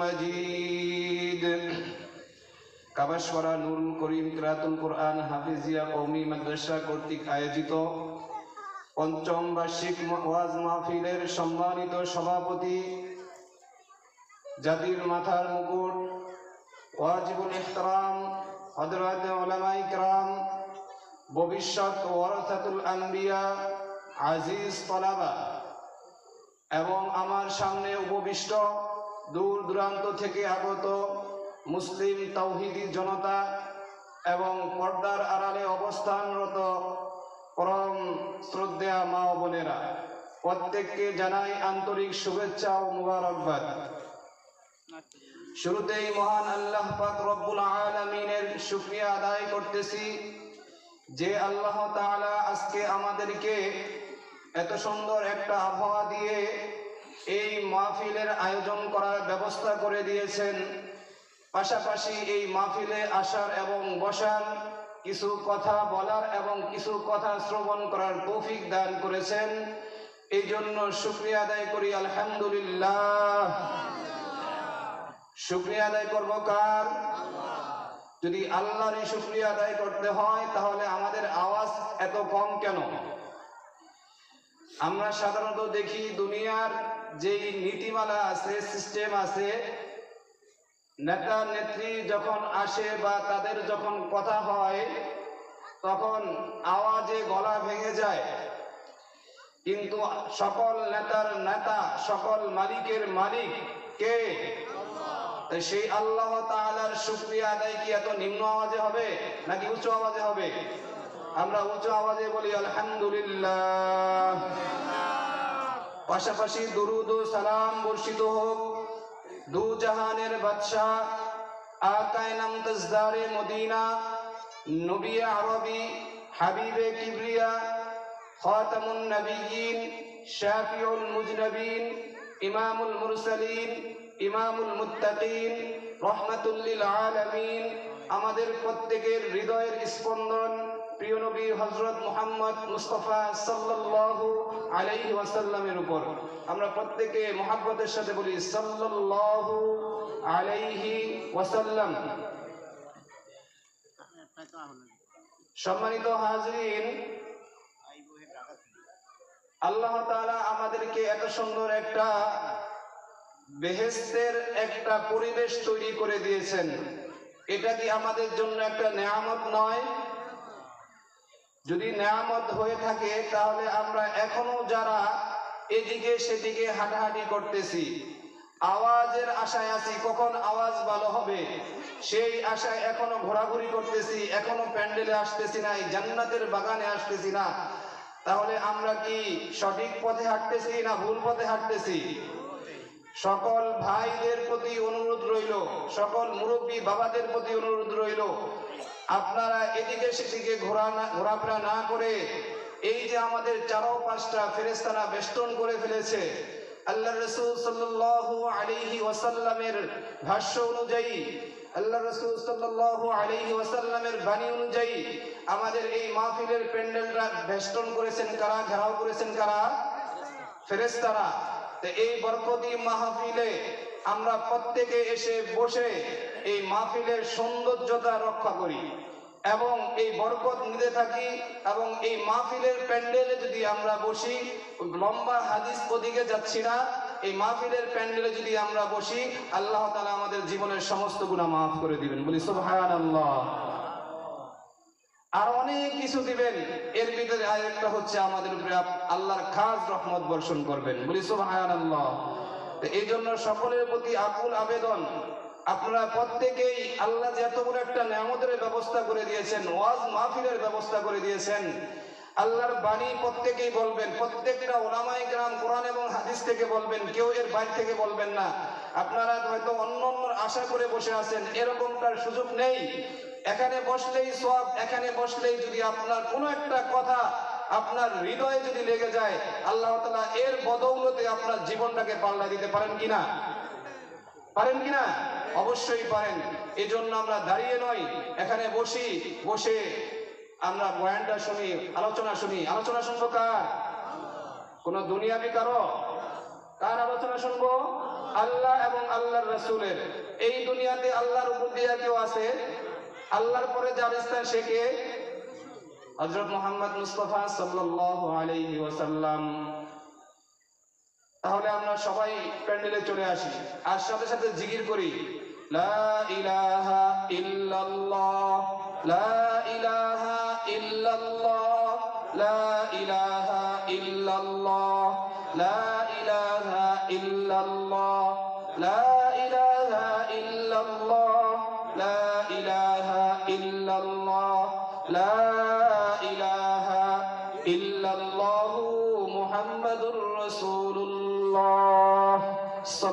مجيد কাবাসপাড়া নুরুল করিম কিরাতুল কোরআন হাফিজিয়া কৌমি মাদ্রাসা কর্তৃক আয়োজিত পঞ্চম বার্ষিক ওয়াজ মাহফিলের সম্মানিত সভাপতি জাতির মাথার মুকুট ওয়াজিবুল ইহতারাম হযরত উলামা ইকরাম ভবিষ্যৎ ওয়ারাসাতুল আম্বিয়া আজিজ তলাবা এবং আমার সামনে উপবিষ্ট দূর দূরান্ত থেকে আগত মুসলিম তৌহিদি জনতা এবং পর্দার আড়ালে অবস্থানরত পরম শ্রদ্ধা মা বোনেরা, প্রত্যেককে জানাই আন্তরিক শুভেচ্ছা ও মুবারকবাদ। শুরুতেই মহান আল্লাহ পাক রব্বুল আলামিনের শুকরিয়া আদায় করতেছি যে আল্লাহ তাআলা আজকে আমাদেরকে এত সুন্দর একটা আবহাওয়া দিয়ে এই মাহফিলের আয়োজন করার ব্যবস্থা করে দিয়েছেন। পাশাপাশি এই মাহফিলে আসার এবং বসার কিছু কথা বলার এবং কিছু কথা শ্রবণ করার তৌফিক দান করেছেন। এই জন্য শুক্রিয়া আদায় করি, আলহামদুলিল্লাহ। শুক্রিয়া আদায় করব কার? যদি আল্লাহরই শুক্রিয়া আদায় করতে হয়, তাহলে আমাদের আওয়াজ এত কম কেন? আমরা সাধারণত দেখি দুনিয়ার যেই নীতিমালা আছে সিস্টেম আছে, নেতা, নেত্রী যখন আসে বা তাদের যখন কথা হয়, তখন আওয়াজে গলা ভেঙে যায়। কিন্তু সকল নেতার নেতা, সকল মালিকের মালিক কে? সেই আল্লাহ তাআলার শুকরিয়া আদায় কি এত নিম্ন আওয়াজে হবে, নাকি উচ্চ আওয়াজে হবে? আমরা উচ্চ আওয়াজে বলি, আলহামদুলিল্লাহ। পাশাপাশি দুরুদ ও সালাম বর্ষিত হোক। দু জাহানের বাদশাহ আকায় নাম তজদারে মদিনা, নবী আরবি হাবিবে কিবরিয়া, খাতামুন নবিয়িন শাফিউল মুজনবিন, ইমামুল মুরসালিন, ইমামুল মুত্তাকিন, রহমাতুল লিল আলামিন। আমাদের প্রত্যেকের হৃদয়ের স্পন্দন হজরত মোহাম্মদ মুস্তফা সাল্লাল্লাহু আলাইহি ওয়াসাল্লামের উপর। আমরা প্রত্যেকে মোহাব্বতের সাথে বলি সাল্লাল্লাহু আলাইহি ওয়াসাল্লাম। সম্মানিত হাজরিন, আল্লাহ তাআলা আমাদেরকে এত সুন্দর একটা বেহেস্তের একটা পরিবেশ তৈরি করে দিয়েছেন। এটা কি আমাদের জন্য একটা নেয়ামত নয়? যদি নেয়ামত হয়ে থাকে, তাহলে আমরা এখনও যারা এদিকে সেদিকে হাঁটাহাঁটি করতেছি, আওয়াজের আশায় আছি, কখন আওয়াজ ভালো হবে? সেই আশায় এখনও ঘোরাঘুরি করতেছি, এখনও প্যান্ডেলে আসতেছি না জান্নাতের বাগানে আসতেছি না। তাহলে আমরা কি সঠিক পথে হাঁটতেছি না ভুল পথে হাঁটতেছি? সকল ভাইদের প্রতি অনুরোধ রইল, সকল মুরব্বী বাবাদের প্রতি অনুরোধ রইল আপনারা এদিকে সেদিকে ঘোরা ঘোরাফেরা না করে এই যে আমাদের চারো পাঁচটা ফেরেস্তারা বেষ্টন করে ফেলেছে আল্লাহ রসুল সাল্লাল্লাহু আলাইহি ওয়াসাল্লামের ভাষ্য অনুযায়ী আল্লাহ রসুল সাল্লাল্লাহু আলাইহি ওয়াসাল্লামের বাণী অনুযায়ী আমাদের এই মাহফিলের প্যান্ডেলটা বেষ্টন করেছেন কারা, ঘেরাও করেছেন কারা? ফেরেস্তারা তো এই বরকতি মাহফিলে আমরা প্রত্যেকে এসে বসে এই মাহফিলের সৌন্দর্যতা রক্ষা করি এবং এই বরকত নিতে থাকি এবং এই মাহফিলের প্যান্ডেলে যদি আমরা বসি, লম্বা হাদিস ওদিকে যাচ্ছি না, এই মাহফিলের প্যান্ডেলে যদি আমরা বসি, আল্লাহ তাআলা আমাদের জীবনের সমস্ত গুনাহ মাফ করে দিবেন। বলি, সুবহানাল্লাহ। আর অনেক কিছু দিবেন, এর ভিতরে আরেকটা হচ্ছে আমাদের উপরে আল্লাহর খাস রহমত বর্ষণ করবেন। বলি, সুবহানাল্লাহ। তো এই জন্য সকলের প্রতি আকুল আবেদন আপনারা প্রত্যেকেই আল্লাহ যে এত বড় একটা নিয়ামতের ব্যবস্থা করে দিয়েছেন, ওয়াজ মাহফিলের ব্যবস্থা করে দিয়েছেন, আল্লাহর বাণী প্রত্যেকেই বলবেন, প্রত্যেকটা ওলামাই গ্রাম কোরআন এবং হাদিস থেকে বলবেন, কেউ এর বাইরে থেকে বলবেন না। আপনারা হয়তো অন্য অন্য আশা করে বসে আছেন, এরকমটার সুযোগ নেই। এখানে বসলেই সব এখানে বসলেই যদি আপনার কোনো একটা কথা আপনার হৃদয়ে যদি লেগে যায়, আল্লাহ তাআলা এর বদৌলতে আপনার জীবনটাকে পাল্লা দিতে পারেন কিনা? পারেন কিনা? অবশ্যই পারেন। এই জন্য আমরা দাঁড়িয়ে নয়, এখানে বসি, বসে আমরা বয়ানটা শুনি, আলোচনা শুনি। আলোচনা শুনব কার? কোন দুনিয়াবি কারও? কার আলোচনা শুনব? আল্লাহ এবং আল্লাহর রসুলের। এই দুনিয়াতে আল্লাহর উপর কেউ আছে? আল্লাহর পরে যার স্থান সে কে? হজরত মোহাম্মদ মুস্তফা সাল্লাল্লাহু আলাইহি ওয়াসাল্লাম। তাহলে আমরা সবাই প্যান্ডেলে চলে আসি। আর সাথে সাথে জিগির করি। লা ইলাহা ইল্লাল্লাহ, লা ইলাহা ইলাহা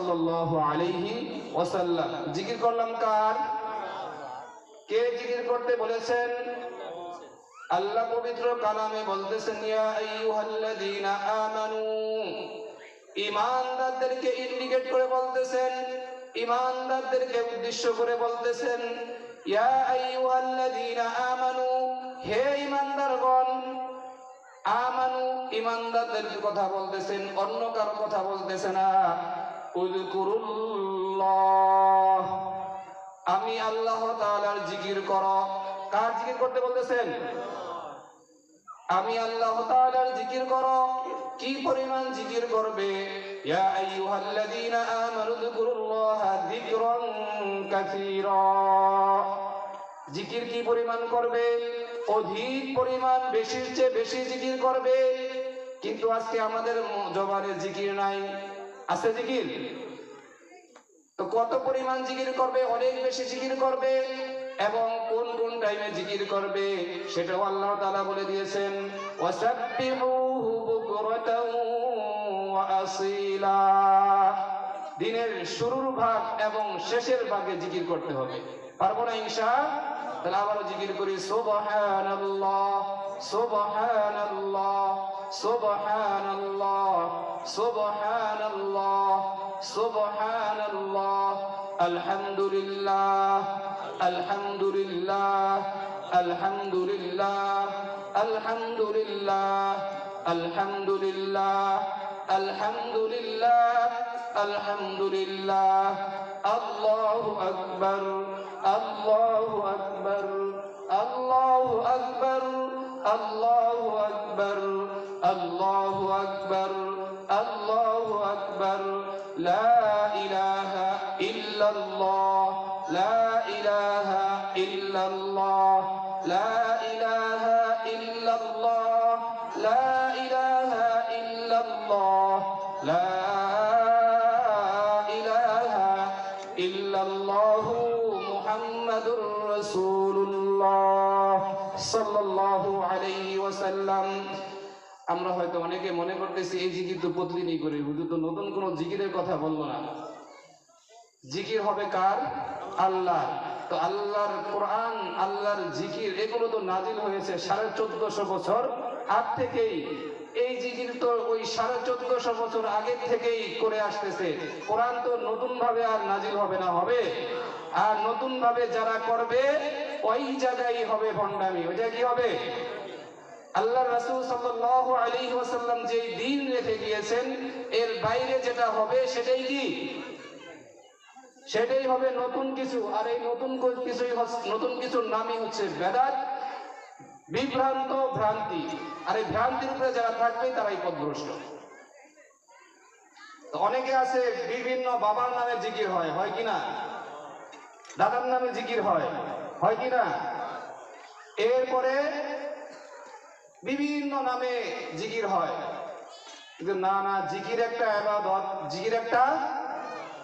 সাল্লাল্লাহু আলাইহি ওয়াসাল্লাম। জিকির করলাম কার? কে জিকির করতে বলেছেন? আল্লাহ পবিত্র কালামে বলতেছেন, ইয়া আইয়ুহাল্লাযীনা আমানু। ঈমানদারদেরকে ইন্ডিকেট করে বলতেছেন ঈমানদারদেরকে উদ্দেশ্য করে বলতেছেন, ইয়া আইয়ুহাল্লাযীনা আমানু, হে ঈমানদারগণ আমানু ইমানদারদের কথা বলতেছেন, অন্য কারও কথা বলতেছে না। আমি আল্লাহ তাআলার জিকির কর। কার জিকির করতে বলতেছেন? আমি আল্লাহ তাআলার জিকির কর। কি পরিমাণ জিকির করবে? ইয়া আইয়ুহাল্লাযীনা আমানু যকুরুল্লাহা যিকরান কাসীরা। জিকির কি পরিমাণ করবে? অধিক পরিমাণ, বেশির চেয়ে বেশি জিকির করবে। কিন্তু আজকে আমাদের জবানে জিকির নাই। আছে জিকির? তো কত পরিমাণ জিকির করবে, অনেক বেশি জিকির করবে, এবং কোন কোন টাইমে জিকির করবে, সেটাও আল্লাহ তাআলা বলে দিয়েছেন, ওয়াসাব্বিহুহু বুকরাতাও ওয়া আসিলা। দিনের শুরুর ভাগ এবং শেষের ভাগে জিকির করতে হবে। পারব না ইনশা তাহলে আবারও জিকির করি, সুবহানাল্লাহ সুবহানাল্লাহ সুবহানাল্লাহ সুবহানাল্লাহ সুবহানাল্লাহ, আলহামদুলিল্লাহ আলহামদুলিল্লাহ আলহামদুলিল্লাহ আলহামদুলিল্লাহ আলহামদুলিল্লাহ আলহামদুলিল্লাহ। আলহামদুলিল্লাহ আল্লাহু আকবার আল্লাহু আকবার আল্লাহু আকবার আল্লাহু আকবার আল্লাহু আকবার আল্লাহু আকবার লা ইলাহা ইল্লাল্লাহ লা ইলাহা ইল্লাল্লাহ লা ইলাহা ইল্লাল্লাহ লা ইলাহা সাল্লাল্লাহু আলাইহি ওয়াসাল্লাম। আমরা হয়তো অনেকে মনে করতেছি, এই জিকির তো প্রতিদিনই করি। হুজুর তো নতুন কোন জিকিরের কথা বলব না। জিকির হবে কার? আল্লাহ। তো আল্লাহর কোরআন, আল্লাহর জিকির, এগুলো তো নাজিল হয়েছে সাড়ে চোদ্দশো বছর আগ থেকেই। এই জিকির তো ওই সাড়ে চোদ্দশো বছর আগে থেকেই করে আসতেছে। কোরআন তো নতুন ভাবে আর নাজিল হবে না, হবে? আর নতুন ভাবে যারা করবে ওই জায়গায় হবে ভণ্ডামি, ওইটা কি হবে? আল্লাহ রাসূল সাল্লাল্লাহু আলাইহি ওয়াসাল্লাম যে দিন রেখে গিয়েছেন, এর বাইরে যেটা হবে সেটাই কি? সেটাই হবে নতুন কিছু, আর এই নতুন কিছুই নতুন কিছুর নামই হচ্ছে বেদাত, বিভ্রান্ত ভ্রান্তি। আর এই ভ্রান্তির উপরে যারা থাকবে, তারাই পথভ্রষ্ট। তো অনেকে আছে, বিভিন্ন বাবার নামে জিকির হয় হয় কি না? দাদার নামে জিকির হয়। হয় কি না এরপরে বিভিন্ন নামে জিকির হয়। কিন্তু না না, জিকির একটা আবাদত। জিকির একটা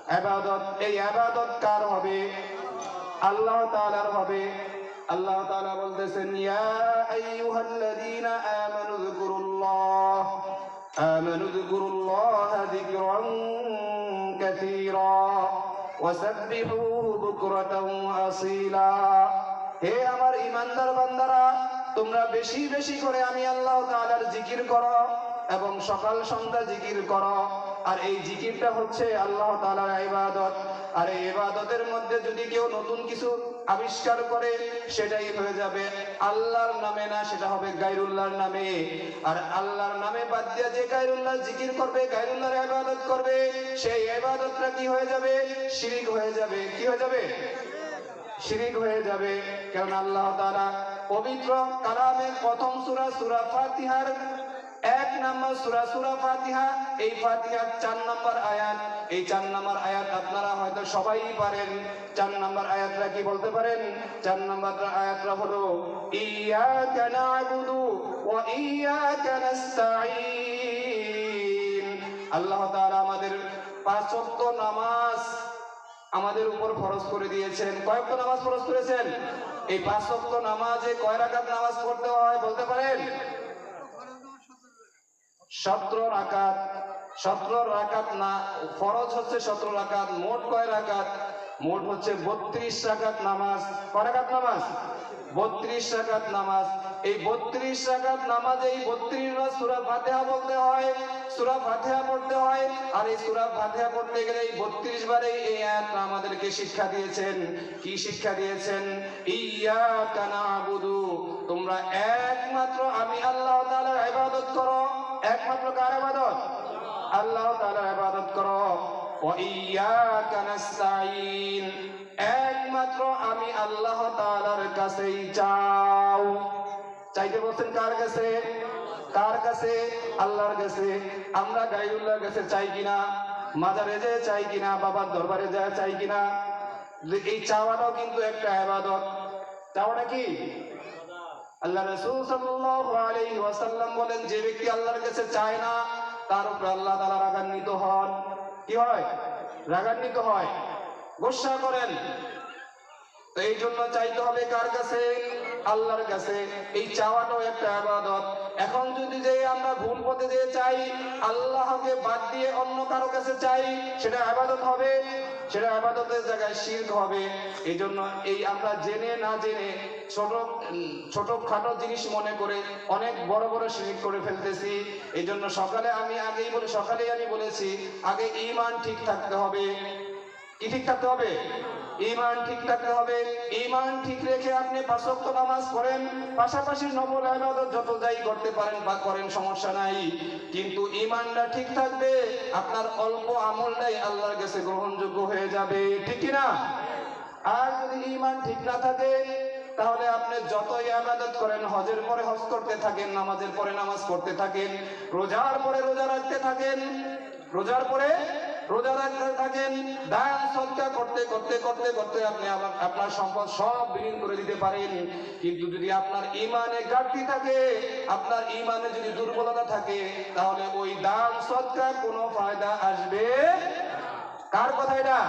আবাদত। এই আবাদত কার হবে? আল্লাহ তাআলার হবে। আল্লাহ তাআলা বলতেছেন, ইয়া আইয়ুহাল্লাযীনা আমানু যকুরুল্লাহ আমানু যকুরুল্লাহ যিকরান কাসীরা। হে আমার ইমানদার বান্দারা, তোমরা বেশি বেশি করে আমি আল্লাহ তাআলার জিকির করো এবং সকাল সন্ধ্যা জিকির করো। আর এই জিকিরটা হচ্ছে আল্লাহ তাআলার ইবাদত। আর এই ইবাদতের মধ্যে যদি কেউ নতুন কিছু আবিষ্কার করে, সেটাই হয়ে যাবে। আল্লাহর নামে না, সেটা হবে গাইরুল্লাহর নামে। আর আল্লাহর নামে বাদ দিয়ে যে গাইরুল্লাহ জিকির করবে গাইরুল্লাহর ইবাদত করবে, সেই ইবাদতটা কি হয়ে যাবে? শিরিক হয়ে যাবে। কি হয়ে যাবে? শিরিক হয়ে যাবে। কারণ আল্লাহ তাআলা পবিত্র কালামের প্রথম সূরা সূরা ফাতিহার এক নম্বর সূরা সূরা ফাতিহা। এই ফাতিহার চার নম্বর আয়াত। এই চার নম্বর আয়াত আপনারা হয়তো সবাই পারেন। চার নম্বর আয়াতটা কি বলতে পারেন? চার নম্বর আয়াতটা হলো, ইয়াকা না'বুদু ওয়া ইয়াকা নাস্তাঈন। আল্লাহ তাআলা আমাদের পাঁচ ওয়াক্ত নামাজ আমাদের উপর ফরজ করে দিয়েছেন। কয়েকটা নামাজ ফরজ করেছেন? এই পাঁচ ওয়াক্ত নামাজে কয় রাকাত নামাজ পড়তে হয় বলতে পারেন? সতেরো রাকাত সতেরো রাকাত না, ফরজ হচ্ছে সতেরো রাকাত, মোট কয় রাকাত? মোট হচ্ছে বত্রিশ রাকাত নামাজ। কয় রাকাত নামাজ? বত্রিশ রাকাত নামাজ। এই বত্রিশ রাকাত নামাজে এই বত্রিশ বার সুরা ফাতেহা বলতে হয়, সুরা ফাতেহা পড়তে হয়, আর এই সুরা ফাতেহা পড়তে গেলে এই বত্রিশ বারে এই আয়াতটা আমাদেরকে শিক্ষা দিয়েছেন। কি শিক্ষা দিয়েছেন? ইয়া কানা আবুদু তোমরা একমাত্র আমি আল্লাহ তাআলার ইবাদত করো। একমাত্র কার আবাদত? আল্লাহ তাআলার ইবাদত করো। একমাত্র আমি আল্লাহ তাআলার কাছেই চাও। চাইতে বলছেন কার কাছে? কার কাছে? আল্লাহর কাছে। আমরা গাইরুল্লাহর কাছে চাই কিনা? মাজারে যে চাই কিনা? বাবার দরবারে যা চাই কিনা? এই চাওয়াটাও কিন্তু একটা ইবাদত চাওয়াটা কি? আল্লাহ রাসূল সাল্লাল্লাহু আলাইহি ওয়াসাল্লাম বলেন, যে ব্যক্তি আল্লাহর কাছে চায় না, তার উপর আল্লাহ তাআলা রাগান্বিত হন। কি হয়? রাগান্বিত হয়। গোসা করেন। এই জন্য চাইতে হবে কার কাছে? আল্লাহর কাছে। এই চাওয়াটাও একটা আবাদত। এখন যদি যে আমরা ভুল পথে যে চাই, আল্লাহকে বাদ দিয়ে অন্য কারও কাছে চাই, সেটা আবাদত হবে? সেটা আবাদতের জায়গায় শির্ক হবে। এই জন্য এই আমরা জেনে না জেনে ছোট ছোট খাটো জিনিস মনে করে অনেক বড় বড় শিরিক করে ফেলতেছি। এই জন্য সকালে আমি আগেই বলে, সকালেই আমি বলেছি, আগে ইমান ঠিক থাকতে হবে। কি ঠিক থাকতে হবে? ইমান ঠিক থাকতে হবে। ইমান ঠিক রেখে আপনি পাঁচক্ত নামাজ পড়েন, পাশাপাশি নবল আবাদত যত যাই করতে পারেন বা করেন, সমস্যা নাই। কিন্তু ইমানটা ঠিক থাকবে, আপনার অল্প আমলটাই আল্লাহর কাছে গ্রহণযোগ্য হয়ে যাবে। ঠিক না আর যদি ইমান ঠিক না থাকে, তাহলে আপনি যতই আবাদত করেন, হজের পরে হজ করতে থাকেন, নামাজের পরে নামাজ পড়তে থাকেন, রোজার পরে রোজা রাখতে থাকেন, রোজার পরে রোজা রাখতে থাকেন, দান সৎকার করতে করতে করতে করতে আপনি আপনার সম্পদ সব বিলীন করে দিতে পারেন। কিন্তু যদি আপনার ইমানে ঘাটতি থাকে, আপনার ইমানে যদি দুর্বলতা থাকে, তাহলে ওই দান সৎকার কোনো ফায়দা আসবে কার কথা এটা?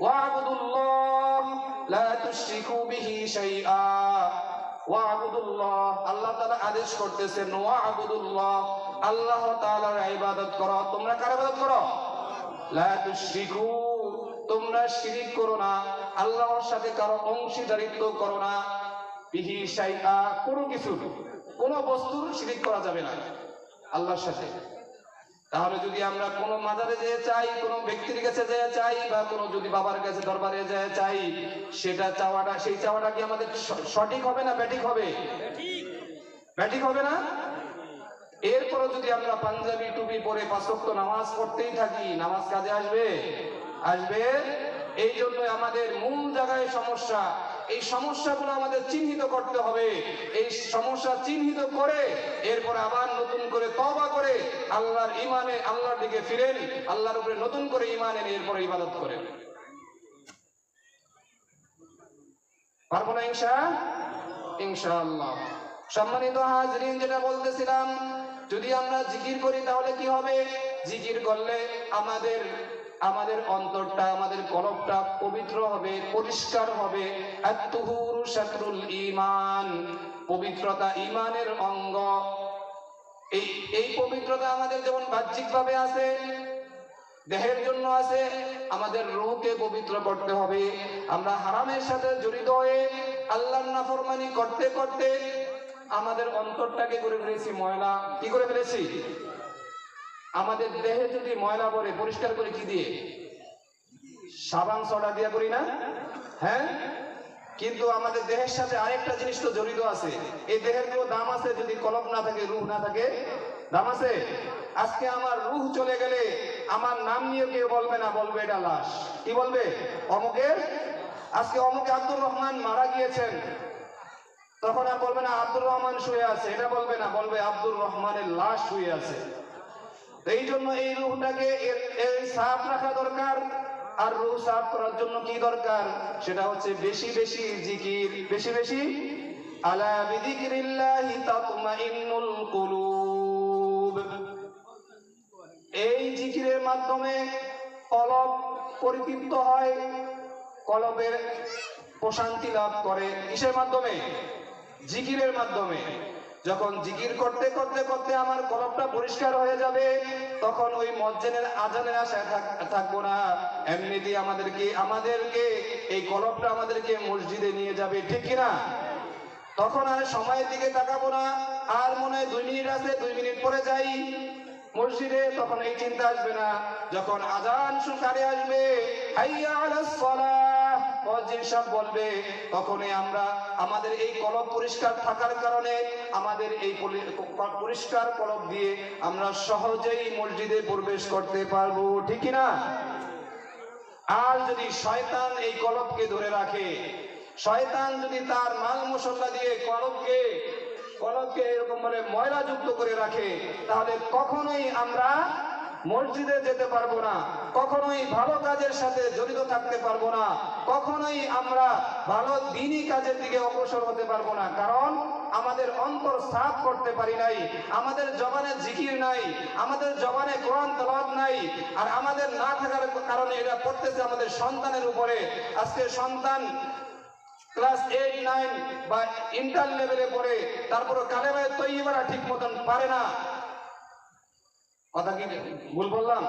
ওয়াবুদুল্লাহ, লা তুশরিকু বিহি শাইআ। ওয়াবুদুল্লাহ, আল্লাহ তাআলা আদেশ করতেছেন, ওয়াবুদুল্লাহ। আল্লাহ ইবাদত করো। তোমরা কার ইবাদত করো? লা তোমরা শিরিক করো না। আল্লাহর সাথে কারও অংশীদারিত্ব করো না। বিহি শাইআ, কোনো কিছু কোনো বস্তুর শিরিক করা যাবে না আল্লাহর সাথে। তাহলে যদি আমরা কোনো মাজারে যেয়ে চাই, কোনো ব্যক্তির কাছে যেয়ে চাই, বা কোনো যদি বাবার কাছে দরবারে যেয়ে চাই, সেটা চাওয়াটা, সেই চাওয়াটা কি আমাদের সঠিক হবে না ব্যাটিক হবে? ব্যাটিক হবে না? এরপরে যদি আমরা পাঞ্জাবি টুপি পরে পাঁচক্ত নামাজ পড়তেই থাকি, নামাজ কাজে আসবে? আসবে। এই জন্য আমাদের মূল জায়গায় সমস্যা। এই সমস্যাগুলো আমাদের চিহ্নিত করতে হবে। এই সমস্যা চিহ্নিত করে এরপরে আবার নতুন করে তবা করে আল্লাহর ইমানে আল্লাহর দিকে ফিরেন, আল্লাহর উপরে নতুন করে ইমান এরপরে ইবাদত করেন। পারব না ইনশা? ইনশাআল্লাহ। সম্মানিত হাজরিন, যেটা বলতেছিলাম যদি আমরা জিকির করি, তাহলে কি হবে? জিকির করলে আমাদের আমাদের অন্তরটা, আমাদের কলবটা পবিত্র হবে, পরিষ্কার হবে। ইমান পবিত্রতা ইমানের অঙ্গ। এই এই পবিত্রতা আমাদের যেমন বাহ্যিকভাবে আছে, দেহের জন্য আছে, আমাদের রূহকে পবিত্র করতে হবে। আমরা হারামের সাথে জড়িত হয়ে আল্লাহর নাফরমানি করতে করতে আমাদের অন্তরটাকে করে ফেলেছি ময়লা। কি করে ফেলেছি আমাদের দেহে যদি ময়লা পড়ে, পরিষ্কার করে কি দিয়ে? সাবান, সডা দিয়া করি না? হ্যাঁ? কিন্তু আমাদের দেহের সাথে আরেকটা জিনিস তো জড়িত আছে। এই দেহের কোনো দাম আছে? যদি কলব না থাকে, রুহ না থাকে, দাম আছে? আজকে আমার রুহ চলে গেলে আমার নাম নিয়ে কেউ বলবে না, বলবে এটা লাশ। কি বলবে? অমুকের? আজকে অমুকে আব্দুর রহমান মারা গিয়েছেন। তখন আর বলবে না, আব্দুর রহমান শুয়ে আছে। এটা বলবে না, বলবে, আব্দুর রহমানের লাশ শুয়ে আছে। এই জন্য এই রুহটাকে এই সাফ রাখা দরকার। আর রুহ সাফ করার জন্য কি দরকার? সেটা হচ্ছে বেশি বেশি জিকির, বেশি বেশি। আলা বিযিকরিল্লাহি তাতমাইন্নুল কুলুব। এই জিকিরের মাধ্যমে কলব পরিতৃপ্ত হয়, কলবের প্রশান্তি লাভ করে। কিসের মাধ্যমে? জিকিরের মাধ্যমে। যখন জিকির করতে করতে করতে আমার কলবটা পরিষ্কার হয়ে যাবে, তখন ওই মজ্জেনের আজানের আশায় থাক- থাকব না। এমনিতেই আমাদেরকে আমাদেরকে, এই কলবটা আমাদেরকে মসজিদে নিয়ে যাবে, ঠিক কিনা? তখন আর সময়ের দিকে তাকাবো না, আর মনে হয় দুই মিনিট আছে, দুই মিনিট পরে যাই মসজিদে, তখন এই চিন্তা আসবে না। যখন আজান সুকারে আসবে আলাস সাহেব বলবে তখনই আমরা আমাদের এই কলব পরিষ্কার থাকার কারণে আমাদের এই পরিষ্কার কলব দিয়ে আমরা সহজেই মসজিদে প্রবেশ করতে পারব, ঠিক না আর যদি শয়তান এই কলবকে ধরে রাখে, শয়তান যদি তার মাল মশলা দিয়ে কলবকে কলবকে এরকম বলে ময়লা যুক্ত করে রাখে, তাহলে কখনোই আমরা মসজিদে যেতে পারব না। কখনোই ভালো কাজের সাথে জড়িত থাকতে পারব না। কখনোই আমরা ভালো দিনই কাজের দিকে অগ্রসর হতে পারব না। কারণ আমাদের অন্তর সাফ করতে পারি নাই, আমাদের জবানে জিকির নাই, আমাদের জবানে কোরআন তেলাওয়াত নাই, আর আমাদের না থাকার কারণে এটা পড়তেছে আমাদের সন্তানের উপরে। আজকে সন্তান ক্লাস এইট, নাইন বা ইন্টার লেভেলে পড়ে তারপরে কালেমায় তৈবারা ঠিক মতন পারে না। কথা কি ভুল বললাম?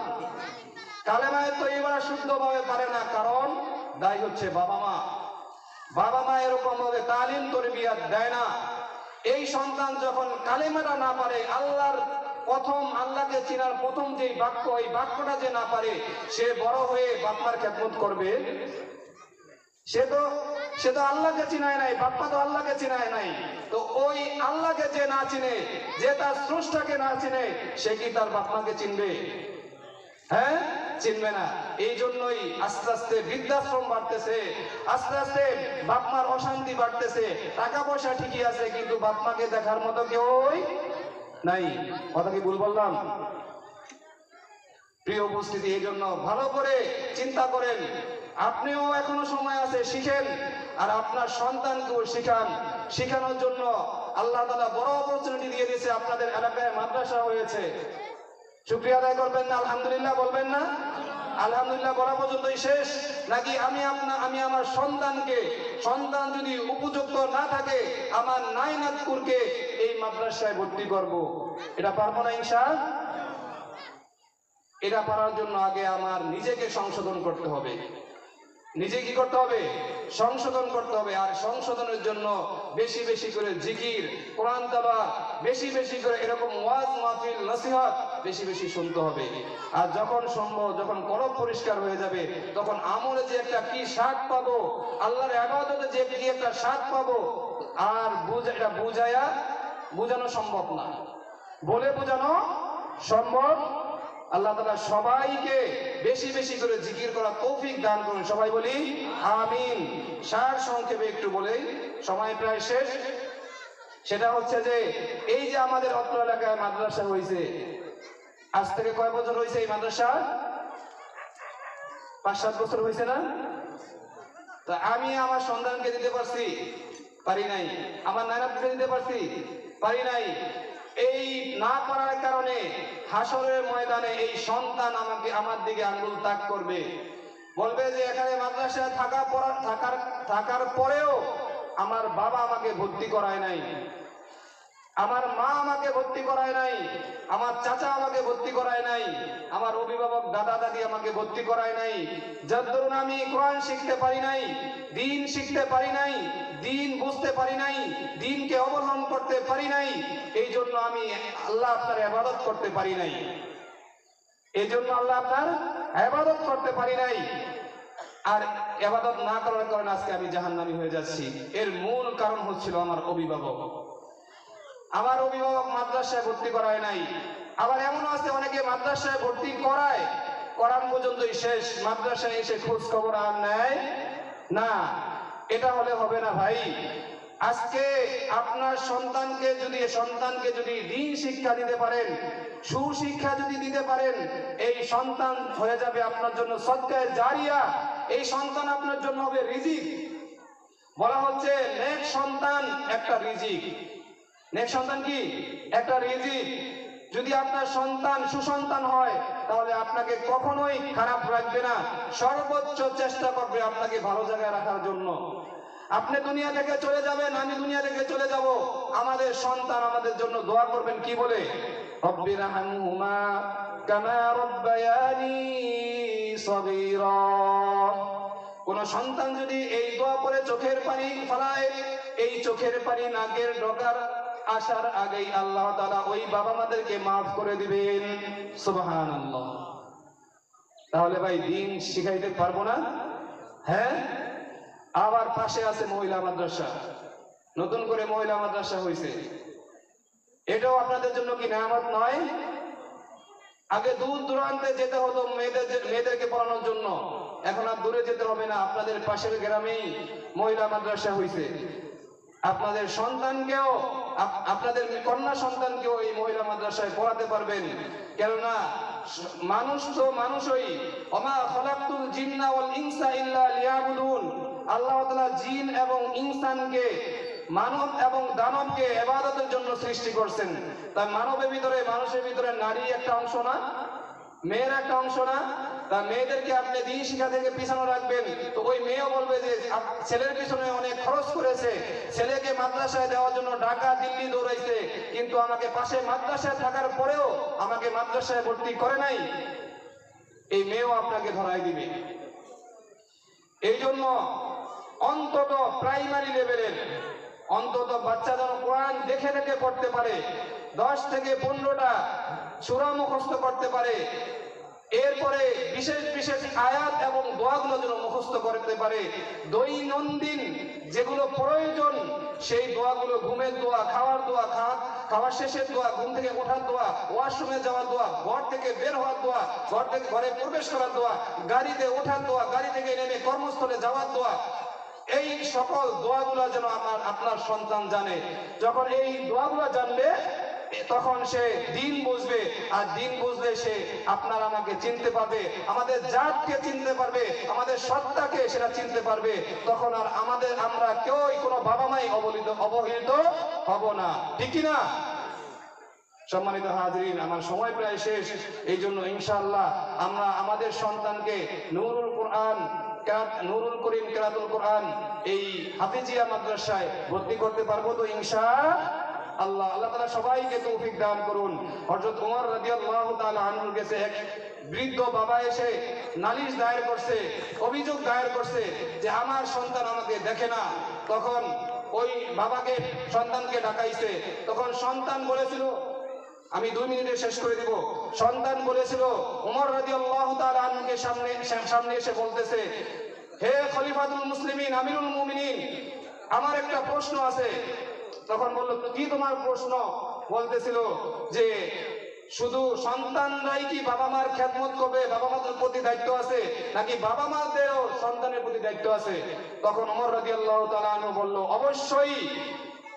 কালেমায় তৈবারা শুদ্ধভাবে পারে না, কারণ দায়ী হচ্ছে বাবা মা। বাবা মা এরকম ভাবে তালিম, তরবিয়াত দেয় না। এই সন্তান যখন কালেমাটা না পারে, আল্লাহর প্রথম, আল্লাহকে চিনার প্রথম যে বাক্য, এই বাক্যটা যে না পারে, সে বড় হয়ে বাপমার খেদমত করবে। সে তো সে তো আল্লাহকে চিনায় নাই, বাপ্পা তো আল্লাহকে চিনায় নাই। তো ওই আল্লাহকে যে না চিনে, যে তার স্রষ্টাকে না চিনে, সে কি তার বাপমাকে চিনবে? হ্যাঁ? চিনবে না। এই জন্যই আস্তে আস্তে বৃদ্ধাশ্রম বাড়তেছে, আস্তে আস্তে বাপমার অশান্তি বাড়তেছে। টাকা পয়সা ঠিকই আছে, কিন্তু বাপমাকে দেখার মতো কেউই নাই। কথা কি ভুল বললাম? প্রিয় উপস্থিতি এই জন্য ভালো করে চিন্তা করেন। আপনিও এখনও সময় আছে শিখেন, আর আপনার সন্তানকেও শিখান। শিখানোর জন্য আল্লাহ তালা বড় অপরচুনিটি দিয়ে দিয়েছে, আপনাদের এলাকায় মাদ্রাসা হয়েছে। শুক্রিয়া আদায় করবেন না, আলহামদুলিল্লাহ বলবেন না? আলহামদুলিল্লাহ বলা পর্যন্তই শেষ। নাকি আমি আপনা, আমি আমার সন্তানকে, সন্তান যদি উপযুক্ত না থাকে, আমার নাইনাথপুরকে এই মাদ্রাসায় ভর্তি করব। এটা পারব না ইনশা? এটা পারার জন্য আগে আমার নিজেকে সংশোধন করতে হবে। নিজে কি করতে হবে? সংশোধন করতে হবে। আর সংশোধনের জন্য বেশি বেশি করে জিকির, কোরআন তালা বেশি বেশি করে এরকম ওয়াজ, মাহফিল, নসিহত বেশি বেশি শুনতে হবে। আর যখন সম্ভব, যখন কলব পরিষ্কার হয়ে যাবে, তখন আমলে যে একটা কি স্বাদ পাবো, আল্লাহর আবাদতে যে কি একটা স্বাদ পাবো, আর বুঝ- এটা বুঝায়া বোঝানো সম্ভব না। বলে বোঝানো সম্ভব আল্লাহ তালা সবাইকে বেশি বেশি করে জিকির করা তৌফিক দান করুন। সবাই বলি, আমিন। সার সংক্ষেপে একটু বলেই, সময় প্রায় শেষ। সেটা হচ্ছে যে, এই যে আমাদের অত্র এলাকায় মাদ্রাসা হয়েছে আজ থেকে কয় বছর হয়েছে এই মাদ্রাসা? পাঁচ সাত বছর হয়েছে না? তো আমি আমার সন্তানকে দিতে পারছি, পারি নাই। আমার নায়নাকে দিতে পারছি, পারি নাই। এই না পারার কারণে হাসরের ময়দানে এই সন্তান আমাকে আমার দিকে আঙ্গুল তাক করবে। বলবে যে, এখানে মাদ্রাসায় থাকা পড়া থাকার থাকার পরেও আমার বাবা আমাকে ভর্তি করায় নাই। আমার মা আমাকে ভর্তি করায় নাই। আমার চাচা আমাকে ভর্তি করায় নাই। আমার অভিভাবক দাদা দাদি আমাকে ভর্তি করায় নাই। যার দরুন আমি কোরআন শিখতে পারি নাই, দিন শিখতে পারি নাই দিন বুঝতে পারি নাই, দিনকে অবলম্বন করতে পারি নাই এই জন্য আমি আল্লাহ আপনার আবাদত করতে পারি নাই। এই জন্য আল্লাহ আপনার আবাদত করতে পারি নাই। আর এবাদত না করার কারণে আজকে আমি জাহান্নামী হয়ে যাচ্ছি। এর মূল কারণ হচ্ছিল আমার অভিভাবক। আমার অভিভাবক মাদ্রাসায় ভর্তি করায় নাই। আবার এমন আছে, অনেকে মাদ্রাসায় ভর্তি করায়। করান পর্যন্তই শেষ, মাদ্রাসায় এসে খোঁজ খবর আর নেয় না। এটা হলে হবে না ভাই। আজকে আপনার সন্তানকে যদি সন্তানকে যদি ঋণ শিক্ষা দিতে পারেন, সুশিক্ষা যদি দিতে পারেন, এই সন্তান হয়ে যাবে আপনার জন্য সত্যায় জারিয়া। এই সন্তান আপনার জন্য হবে রিজিক। বলা হচ্ছে নেক সন্তান একটা রিজিক। নেক সন্তান কি? একটা রিজিক। যদি আপনার সন্তান সুসন্তান হয়, তাহলে আপনাকে কখনোই খারাপ রাখবে না। সর্বোচ্চ চেষ্টা করবে আপনাকে ভালো জায়গায় রাখার জন্য। আপনি দুনিয়া থেকে চলে যাবেন, আমি দুনিয়া থেকে চলে যাব। আমাদের সন্তান আমাদের জন্য দোয়া করবেন, কি বলে? কোন সন্তান যদি এই দোয়া করে চোখের পানি ফলায়, এই চোখের পানি নাকের ডকার আসার আগেই আল্লাহ তাআলা ওই বাবা মাদেরকে মাফ করে দিবেন। সুবহানাল্লাহ। তাহলে ভাই, দিন শিখাইতে পারব না? হ্যাঁ? আবার পাশে আছে মহিলা মাদ্রাসা। নতুন করে মহিলা মাদ্রাসা হয়েছে এটাও আপনাদের জন্য কি নেয়ামত নয়? আগে দূর দূরান্তে যেতে হতো মেয়েদের মেয়েদেরকে পড়ানোর জন্য। এখন আর দূরে যেতে হবে না। আপনাদের পাশের গ্রামেই মহিলা মাদ্রাসা হয়েছে আপনাদের সন্তানকেও আপনাদের কন্যা সন্তানকেও এই মহিলা মাদ্রাসায় পড়াতে পারবেন। কেননা, মানুষ তো মানুষই। অমা খলাকুল ইনসা আল্লাহ জিন এবং ইনসানকে, মানব এবং দানবকে এবাদতের জন্য সৃষ্টি করছেন। তাই মানবের ভিতরে, মানুষের ভিতরে নারী একটা অংশ না? মেয়ের একটা অংশ না, তা মেয়েদেরকে আপনি দিন শিক্ষা থেকে পিছনে রাখবেন। তো ওই মেয়েও বলবে যে ছেলের পিছনে অনেক খরচ করেছে। ছেলেকে মাদ্রাসায় দেওয়ার জন্য ঢাকা, দিল্লি দৌড়াইছে। কিন্তু আমাকে পাশে মাদ্রাসায় থাকার পরেও আমাকে মাদ্রাসায় ভর্তি করে নাই। এই মেয়েও আপনাকে ধরাই দিবে। এই জন্য অন্তত প্রাইমারি লেভেলের অন্তত বাচ্চা যেন কোরআন দেখে দেখে পড়তে পারে। দশ থেকে পনেরোটা সুরা মুখস্থ করতে পারে। এরপরে বিশেষ বিশেষ আয়াত এবং দোয়াগুলো যেন মুখস্থ করতে পারে। দৈনন্দিন যেগুলো প্রয়োজন, সেই দোয়াগুলো, ঘুমের দোয়া, খাওয়ার দোয়া, খাওয়া, খাওয়ার শেষের দোয়া, ঘুম থেকে ওঠার দোয়া, ওয়াশরুমে যাওয়ার দোয়া, ঘর থেকে বের হওয়ার দোয়া, ঘর থেকে ঘরে প্রবেশ করার দোয়া, গাড়িতে ওঠার দোয়া, গাড়ি থেকে নেমে কর্মস্থলে যাওয়ার দোয়া, এই সকল দোয়াগুলো যেন আমার, আপনার সন্তান জানে। যখন এই দোয়াগুলো জানবে তখন সে দিন বুঝবে, আর দিন বুঝলে সে আপনার আমাকে চিনতে পারবে, আমাদের জাতকে চিনতে পারবে, আমাদের সত্তাকে সেটা চিনতে পারবে, তখন আর আমাদের, আমরা কেউই কোনো বাবা মাই অবহেলিত অবহেলিত হব না। ঠিক না সম্মানিত হাজরিন, আমার সময় প্রায় শেষ। এই জন্য ইনশাআল্লাহ আমরা আমাদের সন্তানকে নুরুল কোরআন নুরুল করিম কেরাতুল কোরআন এই হাফিজিয়া মাদ্রাসায় ভর্তি করতে পারব তো ইনশা আল্লাহ আল্লাহ তাআলা সবাইকে তৌফিক দান করুন। ওমর রাদিয়াল্লাহু তাআলা আনহুর কাছে এক বৃদ্ধ বাবা এসে নালিশ দায়ের করছে, অভিযোগ দায়ের করছে যে আমার সন্তান আমাকে দেখে না। তখন ওই বাবাকে, সন্তানকে ডাকাইছে। তখন সন্তান বলেছিল, আমি দুই মিনিটে শেষ করে দিব। সন্তান বলেছিল, উমর রাজি আল্লাহ আনকে সামনে সামনে এসে বলতেছে, হে খলিফাতুল মুসলিমিন, আমিরুল মুমিনিন, আমার একটা প্রশ্ন আছে। তখন বলল কি তোমার প্রশ্ন? বলতেছিল যে, শুধু সন্তানরাই কি বাবা মার খেদমত করবে? বাবা মাদের প্রতি দায়িত্ব আছে? নাকি বাবা মাদেরও সন্তানের প্রতি দায়িত্ব আছে? তখন অমর রাদিয়াল্লাহু তাআলা আনহু বলল, অবশ্যই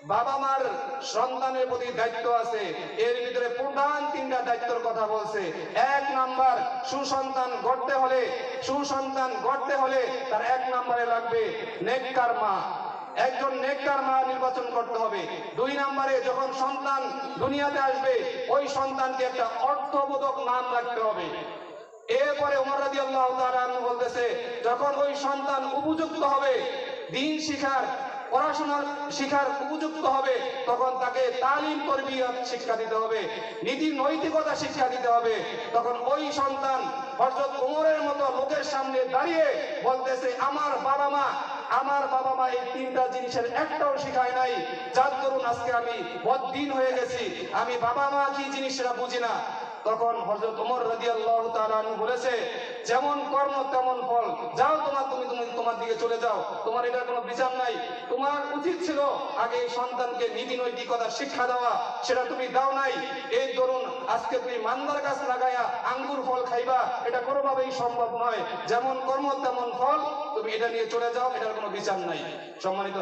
বাবা মার সন্তানের প্রতি দায়িত্ব আছে। এর ভিতরে প্রধান তিনটা দায়িত্বের কথা বলছে। এক নাম্বার, সুসন্তান গড়তে হলে, সুসন্তান গড়তে হলে তার এক নাম্বারে লাগবে নেককার মা। একজন নেককার মা নির্বাচন করতে হবে। দুই নম্বরে যখন সন্তান দুনিয়াতে আসবে, ওই সন্তানকে একটা অর্থবোধক নাম রাখতে হবে। এরপরে রাদিয়াল্লাহু তাআলা আনহু বলতেছে, যখন ওই সন্তান উপযুক্ত হবে, দিন শিখার পড়াশোনার শিখার উপযুক্ত হবে, তখন তাকে তালিম তরবিয়ত শিক্ষা দিতে হবে, নীতি নৈতিকতা শিক্ষা দিতে হবে। তখন ওই সন্তান হযরত ওমরের মতো লোকের সামনে দাঁড়িয়ে বলতেছে, আমার বাবা মা আমার বাবা মা এই তিনটা জিনিসের একটাও শেখায় নাই। যার দরুন আজকে আমি বদ্দিন হয়ে গেছি। আমি বাবা মা কি জিনিস সেটা বুঝি না। তখন হযরত ওমর তাআলা আনহু বলেছে, যেমন কর্ম তেমন ফল। যাও তোমার, তুমি তুমি তোমার দিকে চলে যাও। তোমার এটার কোনো বিচার নাই। তোমার উচিত ছিল আগে সন্তানকে নীতি নৈতিকতা শিক্ষা দেওয়া। সেটা তুমি দাও নাই। এই ধরুন আজকে তুমি মান্দার গাছ লাগাইয়া আঙ্গুর ফল খাইবা। এটা কোনোভাবেই সম্ভব নয়। যেমন কর্ম তেমন ফল। তুমি এটা নিয়ে চলে যাও, এটার কোনো বিচার নাই। সম্মানিত